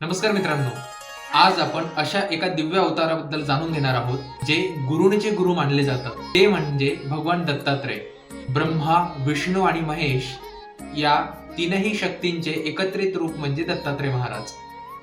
नमस्कार मित्रांनो. आज आपण अशा एका दिव्य अवताराबद्दल जाणून घेणार आहोत जे गुरुंचे गुरु मानले जातात. ते म्हणजे भगवान दत्तात्रय. ब्रह्मा विष्णू आणि महेश या तीनही शक्तींचे एकत्रित रूप म्हणजे दत्तात्रय महाराज.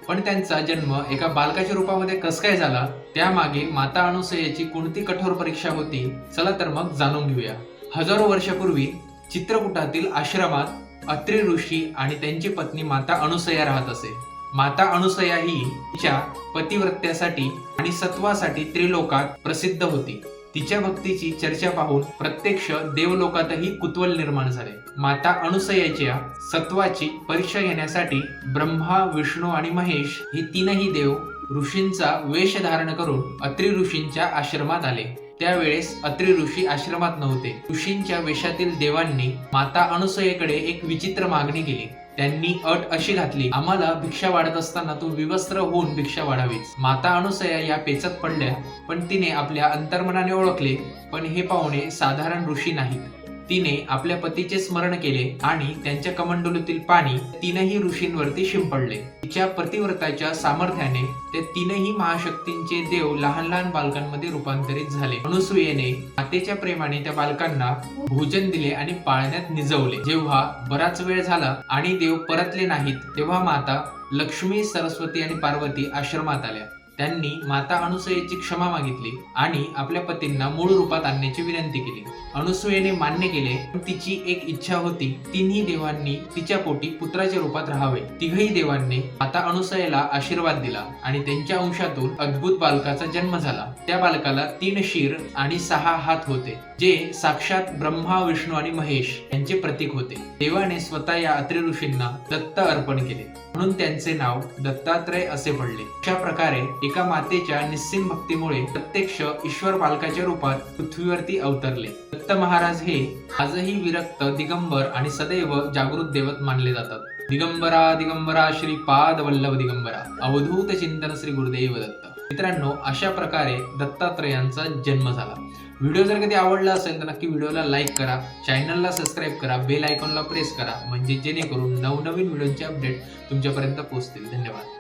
पण त्यांचा जन्म एका बालकाच्या रूपामध्ये कस काय झाला त्यामागे माता अनुसयाची कोणती कठोर परीक्षा होती चला तर मग जाणून घेऊया. हजारो वर्षापूर्वी चित्रकूटातील आश्रमात अत्रि ऋषी आणि त्यांची पत्नी माता अनुसया राहत असे. माता अनुसया ही तिच्या पतिव्रत्यासाठी आणि सत्वासाठी त्रिलोकात प्रसिद्ध होती. तिच्या भक्तीची चर्चा पाहून प्रत्यक्ष देवलोकातही कुतूहल निर्माण झाले. माता अनुसयाच्या सत्वाची परीक्षा घेण्यासाठी ब्रह्मा विष्णू आणि महेश हे तीनही देव ऋषींचा वेश धारण करून अत्रि ऋषींच्या आश्रमात आले. त्यावेळेस अत्रि ऋषी आश्रमात नव्हते. ऋषींच्या वेशातील देवांनी माता अनुसयेकडे एक विचित्र मागणी केली. त्यांनी अट अशी घातली आम्हाला भिक्षा वाढत असताना तू विवस्त्र होऊन भिक्षा वाढावीस. माता अनुसया या पेचत पडल्या पण तिने आपल्या अंतर्मनाने ओळखले पण हे पाहुणे साधारण ऋषी नाहीत. तिने आपल्या पतीचे स्मरण केले आणि त्यांच्या कमंडलूतील पाणी तीनही ऋषींवरती शिंपडले. तिच्या प्रतिव्रताच्या सामर्थ्याने ते तीनही महाशक्तींचे देव लहान लहान बालकांमध्ये रूपांतरित झाले. अनुसूयेने मातेच्या प्रेमाने त्या बालकांना भोजन दिले आणि पाळण्यात निजवले. जेव्हा बराच वेळ झाला आणि देव परतले नाहीत तेव्हा माता लक्ष्मी सरस्वती आणि पार्वती आश्रमात आल्या. त्यांनी माता अनुसयेची क्षमा मागितली आणि आपल्या पतींना मूळ रूपात आणण्याची विनंती केली. अनुसुयेने मान्य केले तिची एक इच्छा होती तिन्ही देवांनी तिच्या पोटी पुत्राच्या रूपात राहावे. तिघही देवांनी माता अनुसयेला आशीर्वाद दिला आणि त्यांच्या अंशातून अद्भुत बालकाचा जन्म झाला. त्या बालकाला तीन शिर आणि सहा हात होते जे साक्षात ब्रह्मा विष्णू आणि महेश यांचे प्रतीक होते. देवाने स्वतः या अत्रि ऋषींना दत्त अर्पण केले. म्हणून त्यांचे नाव दत्तात्रय असे पडले. अशा प्रकारे एका मातेच्या निस्सिम भक्तीमुळे प्रत्यक्ष ईश्वर पालकाच्या रूपात पृथ्वीवरती अवतरले. दत्त महाराज हे आजही विरक्त दिगंबर आणि सदैव जागृत देवत मानले जातात. दिगंबरा दिगंबरा श्री पाद वल्लभ दिगंबरा. अवधूत चिंतन श्री गुरुदेव दत्त. मित्रांनो अशा प्रकारे दत्तात्रयांचा जन्म झाला. व्हिडिओ जर कधी आवडला असेल तर नक्की व्हिडिओला लाईक करा. चॅनलला सबस्क्राईब करा. बेल आयकॉनला प्रेस करा. म्हणजे जेणेकरून नवनवीन व्हिडिओचे अपडेट तुमच्यापर्यंत पोहोचतील. धन्यवाद.